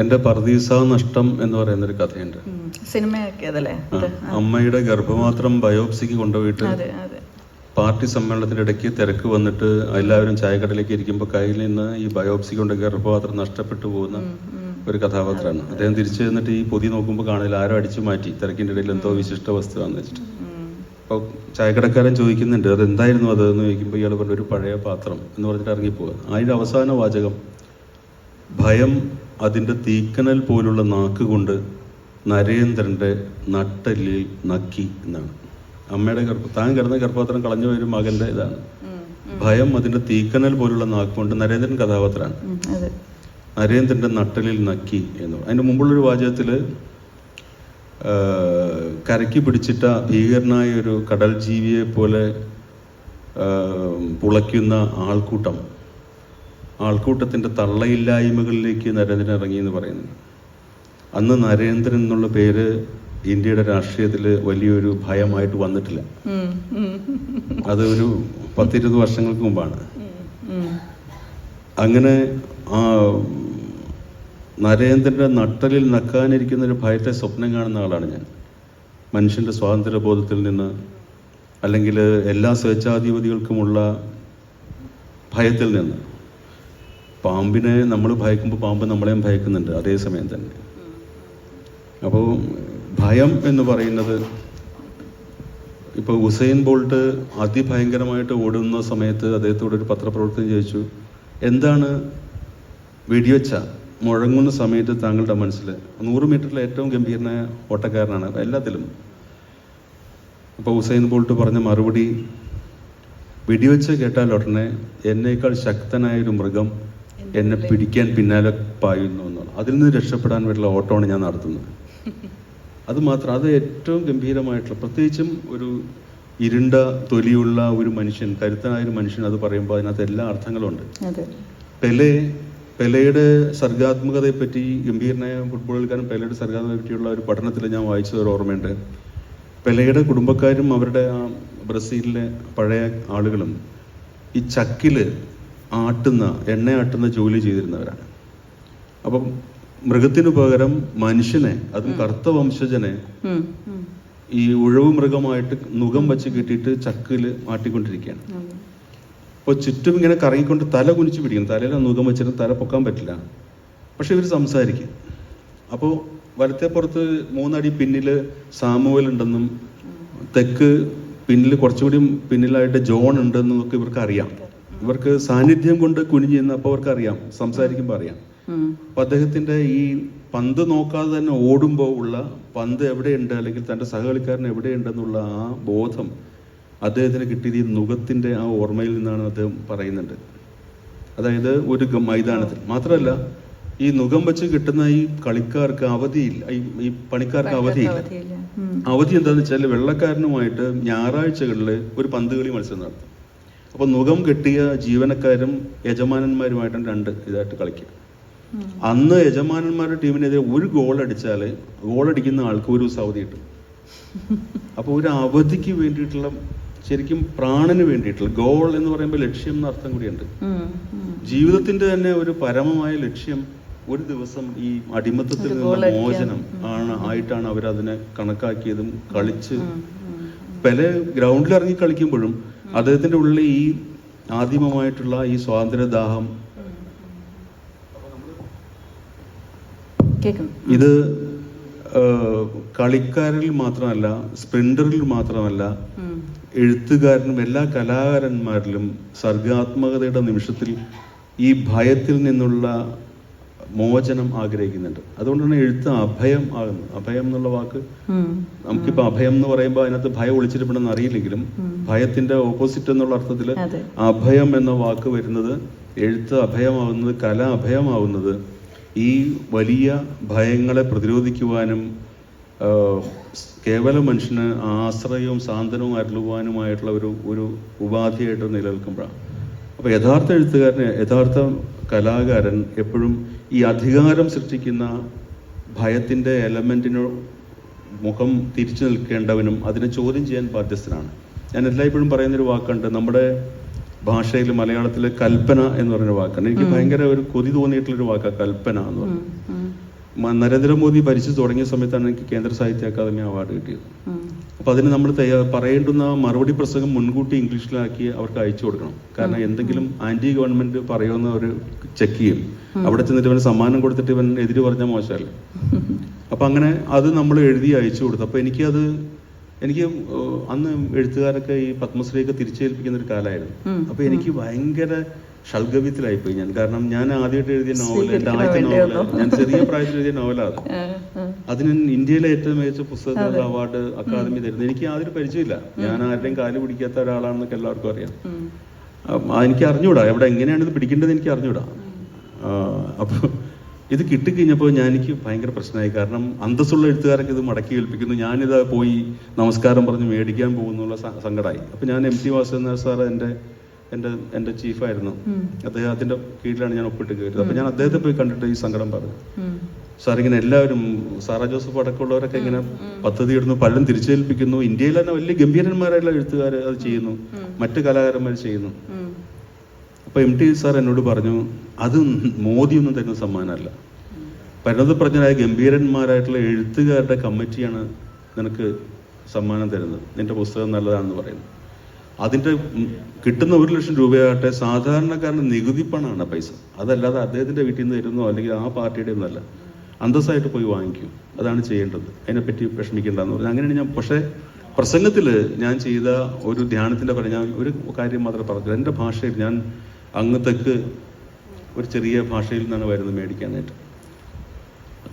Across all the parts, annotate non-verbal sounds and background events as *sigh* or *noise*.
എന്റെ പർദീസ നഷ്ടം എന്ന് പറയുന്ന ഒരു കഥയുണ്ട്. സിനിമയാക്കിയതല്ലേ. അമ്മയുടെ ഗർഭമാത്രം ബയോപ്സിക്ക് കൊണ്ടുപോയിട്ട് പാർട്ടി സമ്മേളനത്തിന്റെ ഇടയ്ക്ക് തിരക്ക് വന്നിട്ട് എല്ലാവരും ചായക്കടയിലേക്ക് ഇരിക്കുമ്പോൾ കയ്യിൽ നിന്ന് ഈ ബയോപ്സി കൊണ്ട് ഗർഭപാത്രം നഷ്ടപ്പെട്ടു പോകുന്ന. ഒരു കഥാപാത്രമാണ്. അദ്ദേഹം തിരിച്ചു ചെന്നിട്ട് ഈ പൊതി നോക്കുമ്പോൾ കാണില്ല ആരോ അടിച്ചു മാറ്റി. തിരക്കിന്റെ ഇടയിൽ എന്തോ വിശിഷ്ട വസ്തുവാന്ന് വെച്ചിട്ട്. അപ്പോൾ ചായക്കടക്കാരൻ ചോദിക്കുന്നുണ്ട് അത് എന്തായിരുന്നു അത്? എന്ന് ചോദിക്കുമ്പോൾ ഇയാൾ പറഞ്ഞു ഒരു പഴയ പാത്രം എന്ന് പറഞ്ഞിട്ട് ഇറങ്ങിപ്പോവുക അതിന്റെ അവസാന വാചകം. ഭയം അതിന്റെ തീക്കനൽ പോലുള്ള നാക്കുകൊണ്ട് നരേന്ദ്രന്റെ നട്ടലിൽ നക്കി എന്നാണ്. അമ്മയുടെ ഗർഭ താൻ കിടന്ന ഗർഭപാത്രം കളഞ്ഞു വരും മകന്റെ ഇതാണ്. ഭയം അതിന്റെ തീക്കനൽ പോലുള്ള നാക്കുകൊണ്ട് നരേന്ദ്രൻ കഥാപാത്രമാണ്. നരേന്ദ്രന്റെ നട്ടലിൽ നക്കി എന്ന് അതിന്റെ മുമ്പുള്ളൊരു വാചകത്തിൽ കരക്കി പിടിച്ചിട്ട ഭീകരനായ ഒരു കടൽ ജീവിയെ പോലെ പുളയ്ക്കുന്ന ആൾക്കൂട്ടം. ആൾക്കൂട്ടത്തിന്റെ തള്ളയില്ലായ്മകളിലേക്ക് നരേന്ദ്രൻ ഇറങ്ങി എന്ന് പറയുന്നു. അന്ന് നരേന്ദ്രൻ എന്നുള്ള പേര് ഇന്ത്യയുടെ രാഷ്ട്രീയത്തിൽ വലിയൊരു ഭയമായിട്ട് വന്നിട്ടില്ല. അത് ഒരു പത്തിരുപത് വർഷങ്ങൾക്ക് മുമ്പാണ്. അങ്ങനെ ആ നരേന്ദ്രന്റെ നട്ടലിൽ നക്കാനിരിക്കുന്ന ഒരു ഭയത്തെ സ്വപ്നം കാണുന്ന ആളാണ് ഞാൻ. മനുഷ്യന്റെ സ്വാതന്ത്ര്യബോധത്തിൽ നിന്ന് അല്ലെങ്കിൽ എല്ലാ സ്വേച്ഛാധിപതികൾക്കുമുള്ള ഭയത്തിൽ നിന്ന്. പാമ്പിനെ നമ്മൾ ഭയക്കുമ്പോൾ പാമ്പ് നമ്മളെയും ഭയക്കുന്നുണ്ട് അതേസമയം തന്നെ. അപ്പോൾ ഭയം എന്ന് പറയുന്നത് ഇപ്പോൾ ഉസൈൻ ബോൾട്ട് അതിഭയങ്കരമായിട്ട് ഓടുന്ന സമയത്ത് അദ്ദേഹത്തോട് ഒരു പത്രപ്രവർത്തകൻ ചോദിച്ചു എന്താണ് വെടിവെച്ച മുഴങ്ങുന്ന സമയത്ത് താങ്കളുടെ മനസ്സിൽ നൂറ് മീറ്ററിൽ ഏറ്റവും ഗംഭീരനായ ഓട്ടക്കാരനാണ് എല്ലാത്തിലും? അപ്പോൾ ഉസൈൻ ബോൾട്ട് പറഞ്ഞ മറുപടി വെടിവെച്ച് കേട്ടാൽ ഉടനെ എന്നേക്കാൾ ശക്തനായ ഒരു മൃഗം എന്നെ പിടിക്കാൻ പിന്നാലെ പായുന്നു എന്നുള്ളത്. അതിൽ നിന്ന് രക്ഷപ്പെടാൻ വേണ്ടിയുള്ള ഓട്ടമാണ് ഞാൻ നടത്തുന്നത്. അത് മാത്രം അത് ഏറ്റവും ഗംഭീരമായിട്ടുള്ള പ്രത്യേകിച്ചും ഒരു ഇരുണ്ട തൊലിയുള്ള ഒരു മനുഷ്യൻ കരുത്തനായ ഒരു മനുഷ്യൻ അത് പറയുമ്പോൾ അതിനകത്ത് എല്ലാ അർത്ഥങ്ങളും ഉണ്ട്. അതെ. പെലെ പെലയുടെ സർഗാത്മകതയെ പറ്റി ഗംഭീരനായ ഫുട്ബോളുകാരൻ പെലയുടെ പെലെയുടെ സർഗാത്മകതയെ പറ്റിയുള്ള ഒരു പഠനത്തിൽ ഞാൻ വായിച്ച ഒരു ഓർമ്മയുണ്ട്. പെലയുടെ കുടുംബക്കാരും അവരുടെ ആ ബ്രസീലിലെ പഴയ ആളുകളും ഈ ചക്കിൽ ആട്ടുന്ന എണ്ണ ആട്ടുന്ന ജോലി ചെയ്തിരുന്നവരാണ്. അപ്പം മൃഗത്തിനു പകരം മനുഷ്യനെ അതും കറുത്ത വംശജനെ. ഈ ഉഴവ് മൃഗമായിട്ട് നുകം വെച്ച് കെട്ടിയിട്ട് ചക്കിൽ മാറ്റിക്കൊണ്ടിരിക്കുകയാണ് അപ്പൊ അപ്പോൾ ചുറ്റും ഇങ്ങനെ കറങ്ങിക്കൊണ്ട് തല കുനിച്ച് പിടിക്കും തലയിൽ നുകം വെച്ചിട്ട് തല പൊക്കാൻ പറ്റില്ല. പക്ഷെ ഇവർ സംസാരിക്കും. അപ്പോൾ വലത്തെ പുറത്ത് മൂന്നടി പിന്നിൽ സാമുവൽ ഉണ്ടെന്നും തെക്ക് പിന്നിൽ കുറച്ചുകൂടി പിന്നിലായിട്ട് ജോൺ ഉണ്ടെന്നും ഒക്കെ ഇവർക്ക് അറിയാം. ഇവർക്ക് സാന്നിധ്യം കൊണ്ട് കുനിഞ്ഞു നിന്ന് അപ്പോൾ അവർക്ക് അറിയാം. സംസാരിക്കുമ്പോൾ അറിയാം. അപ്പൊ അദ്ദേഹത്തിന്റെ ഈ പന്ത് നോക്കാതെ തന്നെ ഓടുമ്പോൾ ഉള്ള പന്ത് എവിടെയുണ്ട് അല്ലെങ്കിൽ തന്റെ സഹകളിക്കാരൻ എവിടെയുണ്ടെന്നുള്ള ആ ബോധം അദ്ദേഹത്തിന് കിട്ടിയത് ഈ നുഖത്തിന്റെ ആ ഓർമ്മയിൽ നിന്നാണ് അദ്ദേഹം പറയുന്നുണ്ട്. അതായത് ഒരു മൈതാനത്തിൽ. മാത്രമല്ല ഈ നുഖം വെച്ച് കിട്ടുന്ന ഈ കളിക്കാർക്ക് അവധിയില്ല. ഈ പണിക്കാർക്ക് അവധിയില്ല. അവധി എന്താന്ന് വെച്ചാൽ വെള്ളക്കാരനുമായിട്ട് ഞായറാഴ്ചകളിൽ ഒരു പന്ത് കളി മത്സരം നടത്തും. അപ്പോൾ നുഖം കിട്ടിയ ജീവനക്കാരും യജമാനന്മാരുമായിട്ടാണ് രണ്ട് ഇതായിട്ട് കളിക്കുക. അന്ന് യജമാനന്മാരുടെ ടീമിനെതിരെ ഒരു ഗോൾ അടിച്ചാൽ ഗോൾ അടിക്കുന്ന ആൾക്ക് ഒരു ദിവസം അവധി കിട്ടും. *laughs* അപ്പോൾ ഒരു അവധിക്ക് വേണ്ടിയിട്ടുള്ള ശരിക്കും പ്രാണന് വേണ്ടിയിട്ടുള്ള ഗോൾ എന്ന് പറയുമ്പോൾ ലക്ഷ്യം എന്ന അർത്ഥം കൂടിയുണ്ട്. ജീവിതത്തിന്റെ തന്നെ ഒരു പരമമായ ലക്ഷ്യം ഒരു ദിവസം ഈ അടിമത്തത്തിൽ നിന്നുള്ള നിന്ന് മോചനം ആണ് ആയിട്ടാണ് അവരതിനെ കണക്കാക്കിയതും കളിച്ച്. പല ഗ്രൗണ്ടിൽ ഇറങ്ങി കളിക്കുമ്പോഴും അദ്ദേഹത്തിന്റെ ഉള്ളിൽ ഈ ആദിമമായിട്ടുള്ള ഈ സ്വാതന്ത്ര്യദാഹം ഇത് കളിക്കാരിൽ മാത്രമല്ല സ്പ്രിന്ററിൽ മാത്രമല്ല. എഴുത്തുകാരനും എല്ലാ കലാകാരന്മാരിലും സർഗാത്മകതയുടെ നിമിഷത്തിൽ ഈ ഭയത്തിൽ നിന്നുള്ള മോചനം ആഗ്രഹിക്കുന്നുണ്ട്. അതുകൊണ്ടാണ് എഴുത്ത് അഭയം ആകുന്നത് അഭയം എന്നുള്ള വാക്ക് നമുക്കിപ്പോ അഭയം എന്ന് പറയുമ്പോൾ അതിനകത്ത് ഭയം ഒളിച്ചിരിപ്പണമെന്ന് അറിയില്ലെങ്കിലും ഭയത്തിന്റെ ഓപ്പോസിറ്റ് എന്നുള്ള അർത്ഥത്തിൽ അഭയം എന്ന വാക്ക് വരുന്നത് എഴുത്ത് അഭയമാവുന്നത് കല അഭയമാവുന്നത് ഈ വലിയ ഭയങ്ങളെ പ്രതിരോധിക്കുവാനും കേവലം കേവല മനുഷ്യന് ആശ്രയവും സാന്ത്വനവും അരുളുവാനുമായിട്ടുള്ള ഒരു ഒരു ഉപാധിയായിട്ട് നിലനിൽക്കുമ്പോഴാണ്. അപ്പോൾ യഥാർത്ഥ എഴുത്തുകാരന് യഥാർത്ഥ കലാകാരൻ എപ്പോഴും ഈ അധികാരം സൃഷ്ടിക്കുന്ന ഭയത്തിന്റെ എലമെന്റിനു മുഖം തിരിച്ചു നിൽക്കേണ്ടവനും അതിനെ ചോദ്യം ചെയ്യാൻ ബാധ്യസ്ഥനാണ്. ഞാൻ എല്ലായ്പ്പോഴും പറയുന്നൊരു വാക്കുണ്ട് നമ്മുടെ ഭാഷയിൽ മലയാളത്തിൽ കൽപ്പന എന്ന് പറയുന്ന വാക്കാണ്. എനിക്ക് ഭയങ്കര ഒരു കൊതി തോന്നിയിട്ടുള്ളൊരു വാക്കാണ് കൽപ്പന എന്ന് പറയുന്നത് നരേന്ദ്രമോദി ഭരിച്ചു തുടങ്ങിയ സമയത്താണ് എനിക്ക് കേന്ദ്ര സാഹിത്യ അക്കാദമി അവാർഡ് കിട്ടിയത്. അപ്പൊ അപ്പോൾ അതിന് നമ്മൾ പറയേണ്ടുന്ന മറുപടി പ്രസംഗം മുൻകൂട്ടി ഇംഗ്ലീഷിലാക്കി അവർക്ക് അയച്ചു കൊടുക്കണം. കാരണം എന്തെങ്കിലും ആന്റി ഗവൺമെന്റ് പറയുമെന്ന് അവർ ചെക്ക് ചെയ്യും. അവിടെ ചെന്നിട്ട് ഇവന് സമ്മാനം കൊടുത്തിട്ട് ഇവൻ എതിര് പറഞ്ഞാൽ മോശമല്ലേ? അപ്പൊ അങ്ങനെ അത് നമ്മൾ എഴുതി അയച്ചു കൊടുത്തു. അപ്പൊ എനിക്കത് എനിക്ക് അന്ന് എഴുത്തുകാരൊക്കെ ഈ പത്മശ്രീയൊക്കെ തിരിച്ചേൽപ്പിക്കുന്ന ഒരു കാലമായിരുന്നു. അപ്പൊ എനിക്ക് ഭയങ്കര ഷൽഗവ്യത്തിലായിപ്പോയി ഞാൻ. കാരണം ഞാൻ ആദ്യമായിട്ട് എഴുതിയ നോവൽ എന്റെ ആദ്യത്തെ നോവൽ ഞാൻ ചെറിയ പ്രായത്തിൽ എഴുതിയ നോവലാണ്. അതിന് ഇന്ത്യയിലെ ഏറ്റവും മികച്ച പുസ്തകത്തിനുള്ള അവാർഡ് അക്കാദമി തരുന്നത് എനിക്ക് യാതൊരു പരിചയമില്ല ഞാൻ ആരുടെയും കാൽ പിടിക്കാത്ത ഒരാളാണെന്നൊക്കെ എല്ലാവർക്കും അറിയാം. എനിക്ക് അറിഞ്ഞൂടാ. എവിടെ എങ്ങനെയാണ് ഇത് പിടിക്കേണ്ടത് എനിക്ക് അറിഞ്ഞൂടാ. അപ്പോൾ ഇത് കിട്ടിക്കഴിഞ്ഞപ്പോൾ ഞാൻ എനിക്ക് ഭയങ്കര പ്രശ്നമായി. കാരണം അന്തസ്സുള്ള എഴുത്തുകാരൊക്കെ ഇത് മടക്കി ഏൽപ്പിക്കുന്നു. ഞാനിത് പോയി നമസ്കാരം പറഞ്ഞ് മേടിക്കാൻ പോകുന്നുള്ള സങ്കടമായി അപ്പോൾ ഞാൻ എം ടി വാസുദേവൻ സാർ എന്റെ എന്റെ എന്റെ ചീഫായിരുന്നു. ഉം. അദ്ദേഹത്തിന്റെ കീഴിലാണ് ഞാൻ ഒപ്പിട്ട് കയറിയത്. അപ്പോൾ ഞാൻ അദ്ദേഹത്തെ പോയി കണ്ടിട്ട് ഈ സങ്കടം പറഞ്ഞു. സാർ ഇങ്ങനെ എല്ലാവരും സാറാ ജോസഫ് അടക്കമുള്ളവരൊക്കെ ഇങ്ങനെ പദ്ധതി ഇടുന്നു പലരും തിരിച്ചേൽപ്പിക്കുന്നു. ഇന്ത്യയിൽ തന്നെ വലിയ ഗംഭീരന്മാരായിട്ടുള്ള എഴുത്തുകാർ അത് ചെയ്യുന്നു. മറ്റു കലാകാരന്മാർ ചെയ്യുന്നു. ഉം. അപ്പൊ എം ടി സാർ എന്നോട് പറഞ്ഞു അത് മോദിയൊന്നും തരുന്ന സമ്മാനമല്ല. പരിണതപ്രജ്ഞരായ ഗംഭീരന്മാരായിട്ടുള്ള എഴുത്തുകാരുടെ കമ്മിറ്റിയാണ് നിനക്ക് സമ്മാനം തരുന്നത്. നിന്റെ പുസ്തകം നല്ലതാണെന്ന് പറയുന്നത് അതിന്റെ കിട്ടുന്ന ഒരു ലക്ഷം രൂപയാകട്ടെ സാധാരണക്കാരന്റെ നികുതി പണമാണ് പൈസ. അതല്ലാതെ അദ്ദേഹത്തിന്റെ വീട്ടിൽ നിന്ന് തരുന്നോ അല്ലെങ്കിൽ ആ പാർട്ടിയുടെ ഒന്നല്ല. അന്തസ്സായിട്ട് പോയി വാങ്ങിക്കൂ. അതാണ് ചെയ്യേണ്ടത്. അതിനെപ്പറ്റി വിഷമിക്കേണ്ടതെന്ന് പറഞ്ഞു. അങ്ങനെയാണ് ഞാൻ പക്ഷേ പ്രസംഗത്തിൽ ഞാൻ ചെയ്ത ഒരു ധ്യാനത്തിന്റെ പറഞ്ഞ ഒരു കാര്യം മാത്രമേ പറഞ്ഞു എന്റെ ഭാഷയിൽ ഞാൻ അങ്ങ് തെക്ക് ഒരു ചെറിയ ഭാഷയിൽ നിന്നാണ് വരുന്നത് മേടിക്കാനായിട്ട്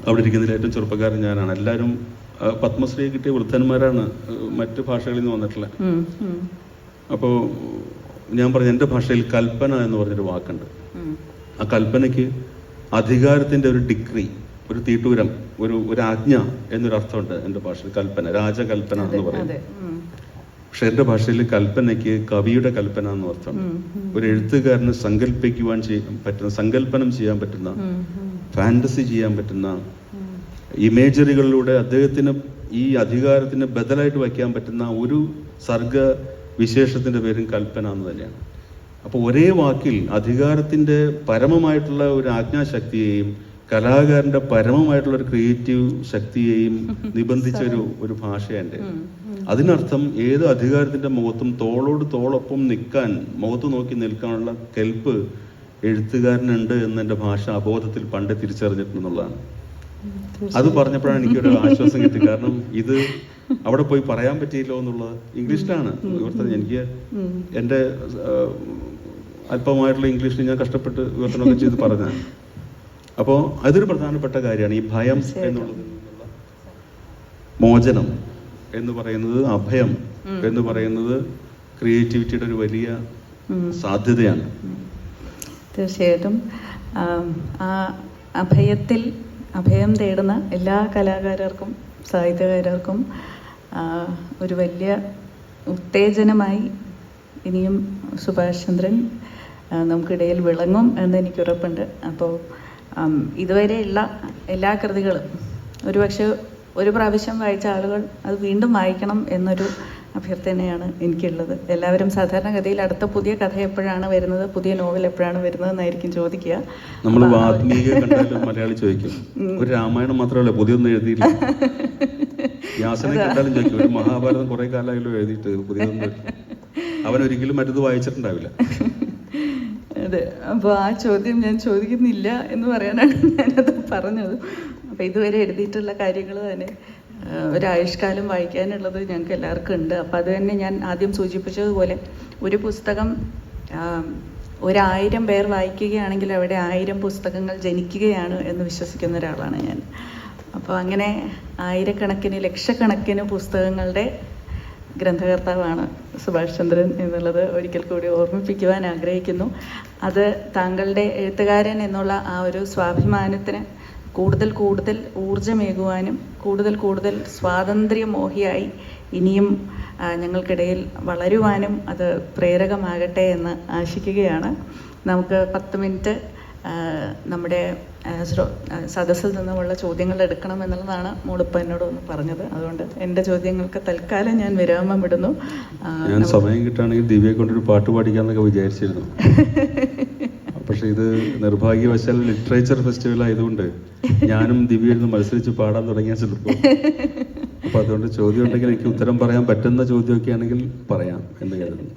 അവിടെ ഇരിക്കുന്നതിൽ ഏറ്റവും ചെറുപ്പക്കാരൻ ഞാനാണ് എല്ലാവരും പത്മശ്രീ കിട്ടിയ വൃദ്ധന്മാരാണ് മറ്റ് ഭാഷകളിൽ നിന്ന് വന്നിട്ടുള്ള. അപ്പോൾ ഞാൻ പറഞ്ഞ എന്റെ ഭാഷയിൽ കൽപ്പന എന്ന് പറഞ്ഞൊരു വാക്കുണ്ട്. ആ കൽപ്പനയ്ക്ക് അധികാരത്തിന്റെ ഒരു ഡിഗ്രി ഒരു തീട്ടൂരം ഒരു ഒരു ആജ്ഞ എന്നൊരു അർത്ഥമുണ്ട് എന്റെ ഭാഷയിൽ കൽപ്പന രാജകൽപ്പന എന്ന് പറയുന്നത്. പക്ഷെ എന്റെ ഭാഷയിൽ കൽപ്പനയ്ക്ക് കവിയുടെ കൽപ്പന എന്ന് അർത്ഥമുണ്ട്. ഉം. ഒരു എഴുത്തുകാരന് സങ്കല്പിക്കുവാൻ ചെയ്യാൻ പറ്റുന്ന സങ്കല്പനം ചെയ്യാൻ പറ്റുന്ന. ഫാന്റസി ചെയ്യാൻ പറ്റുന്ന ഇമേജറികളിലൂടെ അദ്ദേഹത്തിന് ഈ അധികാരത്തിന് ബദലായിട്ട് വയ്ക്കാൻ പറ്റുന്ന ഒരു സർഗ വിശേഷത്തിന്റെ പേരും കൽപ്പന എന്ന് തന്നെയാണ് അപ്പോൾ ഒരേ വാക്കിൽ അധികാരത്തിന്റെ പരമമായിട്ടുള്ള ഒരു ആജ്ഞാശക്തിയെയും കലാകാരന്റെ പരമമായിട്ടുള്ള ഒരു ക്രിയേറ്റീവ് ശക്തിയെയും *laughs* നിബന്ധിച്ച ഒരു ഒരു ഭാഷയാണ് ഉം. ഉം. അതിനർത്ഥം ഏത് അധികാരത്തിന്റെ മുഖത്തും തോളോട് തോളൊപ്പം നിൽക്കാൻ മുഖത്ത് നോക്കി നിൽക്കാനുള്ള കെൽപ്പ് എഴുത്തുകാരനുണ്ട് എന്ന് എന്റെ ഭാഷ അബോധത്തിൽ പണ്ട് തിരിച്ചറിഞ്ഞിട്ടുണ്ടെന്നുള്ളതാണ് അത് പറഞ്ഞപ്പോഴാണ് എനിക്കൊരു ആശ്വാസം കിട്ടി. *laughs* കാരണം ഇത് അവിടെ പോയി പറയാൻ പറ്റിയില്ലോ എന്നുള്ളത് ഇംഗ്ലീഷിലാണ്. വിവർത്തനം എനിക്ക് എന്റെ എന്റെ അല്പമായിട്ടുള്ള ഇംഗ്ലീഷിൽ ഞാൻ കഷ്ടപ്പെട്ട് വിവർത്തനമൊക്കെ ചെയ്ത് പറഞ്ഞതാണ്. അപ്പോൾ അതൊരു പ്രധാനപ്പെട്ട കാര്യമാണ്. ഈ ഭയം എന്നുള്ളത് മോചനം എന്ന് പറയുന്നത് അഭയം എന്ന് പറയുന്നത് ക്രിയേറ്റിവിറ്റിയുടെ ഒരു വലിയ സാധ്യതയാണ്. തീർച്ചയായിട്ടും. ആം, അഭയത്തിൽ അഭയം തേടുന്ന എല്ലാ കലാകാരർക്കും സാഹിത്യകാരർക്കും ഒരു വലിയ ഉത്തേജനമായി ഇനിയും സുഭാഷ് ചന്ദ്രൻ നമുക്കിടയിൽ വിളങ്ങും എന്ന് എനിക്ക് ഉറപ്പുണ്ട് അപ്പോൾ ഇതുവരെയുള്ള എല്ലാ കൃതികളും ഒരുപക്ഷെ ഒരു പ്രാവശ്യം വായിച്ച ആളുകൾ അത് വീണ്ടും വായിക്കണം എന്നൊരു അഭ്യർത്ഥനയാണ് എനിക്കുള്ളത്. എല്ലാവരും സാധാരണഗതിയിൽ അടുത്ത പുതിയ കഥ എപ്പോഴാണ് വരുന്നത് പുതിയ നോവൽ എപ്പോഴാണ് വരുന്നത് എന്നായിരിക്കും ചോദിക്കുക. നമ്മൾ മലയാളി ചോദിക്കും *laughs* ഒരു രാമായണം മാത്രമല്ല പുതിയൊന്നും എഴുതിയില്ല. *laughs* വ്യാസനെ കണ്ടാലും ചോദിക്കും ഒരു മഹാഭാരതം കുറെ കാലമായാലും എഴുതിയിട്ട് പുതിയതൊന്നും അവൻ ഒരിക്കലും മറ്റത് വായിച്ചിട്ടുണ്ടാവില്ല. *laughs* അതെ അപ്പോൾ ആ ചോദ്യം ഞാൻ ചോദിക്കുന്നില്ല എന്ന് പറയാനാണ് ഞാനത് പറഞ്ഞത്. അപ്പോൾ ഇതുവരെ എഴുതിയിട്ടുള്ള കാര്യങ്ങൾ തന്നെ ഒരു ആയുഷ്കാലം വായിക്കാനുള്ളത് ഞങ്ങൾക്ക് എല്ലാവർക്കും ഉണ്ട്. അപ്പോൾ അത് തന്നെ ഞാൻ ആദ്യം സൂചിപ്പിച്ചതുപോലെ ഒരു പുസ്തകം ഒരായിരം പേർ വായിക്കുകയാണെങ്കിൽ അവിടെ ആയിരം പുസ്തകങ്ങൾ ജനിക്കുകയാണ് എന്ന് വിശ്വസിക്കുന്ന ഒരാളാണ് ഞാൻ. അപ്പോൾ അങ്ങനെ ആയിരക്കണക്കിന് ലക്ഷക്കണക്കിന് പുസ്തകങ്ങളുടെ ഗ്രന്ഥകർത്താവാണ് സുഭാഷ് ചന്ദ്രൻ എന്നുള്ളത് ഒരിക്കൽ കൂടി ഓർമ്മിപ്പിക്കുവാൻ ആഗ്രഹിക്കുന്നു. അത് താങ്കളുടെ എഴുത്തുകാരൻ എന്നുള്ള ആ ഒരു സ്വാഭിമാനത്തിന് കൂടുതൽ കൂടുതൽ ഊർജമേകുവാനും കൂടുതൽ കൂടുതൽ സ്വാതന്ത്ര്യമോഹിയായി ഇനിയും ഞങ്ങൾക്കിടയിൽ വളരുവാനും അത് പ്രേരകമാകട്ടെ എന്ന് ആശിക്കുകയാണ്. നമുക്ക് പത്ത് മിനിറ്റ് നമ്മുടെ സദസ്സിൽ നിന്നുമുള്ള ചോദ്യങ്ങൾ എടുക്കണം എന്നുള്ളതാണ് മോളിപ്പോൾ എന്നോട് ഒന്ന് പറഞ്ഞത്. അതുകൊണ്ട് എന്റെ ചോദ്യങ്ങൾക്ക് തൽക്കാലം ഞാൻ വിരാമം വിടുന്നു ഞാൻ സമയം കിട്ടുകയാണെങ്കിൽ ദിവ്യയെ കൊണ്ടൊരു പാട്ട് പാടിക്കാന്നൊക്കെ വിചാരിച്ചിരുന്നു. പക്ഷെ ഇത് നിർഭാഗ്യവശാൽ ലിറ്ററേച്ചർ ഫെസ്റ്റിവൽ ആയതുകൊണ്ട് ഞാനും ദിവ്യയിരുന്നു മത്സരിച്ച് പാടാൻ തുടങ്ങിയ ചിലപ്പോൾ അപ്പൊ അതുകൊണ്ട് ചോദ്യം ഉണ്ടെങ്കിൽ എനിക്ക് ഉത്തരം പറയാൻ പറ്റുന്ന ചോദ്യമൊക്കെ ആണെങ്കിൽ പറയാം എന്ന് കരുതുന്നു.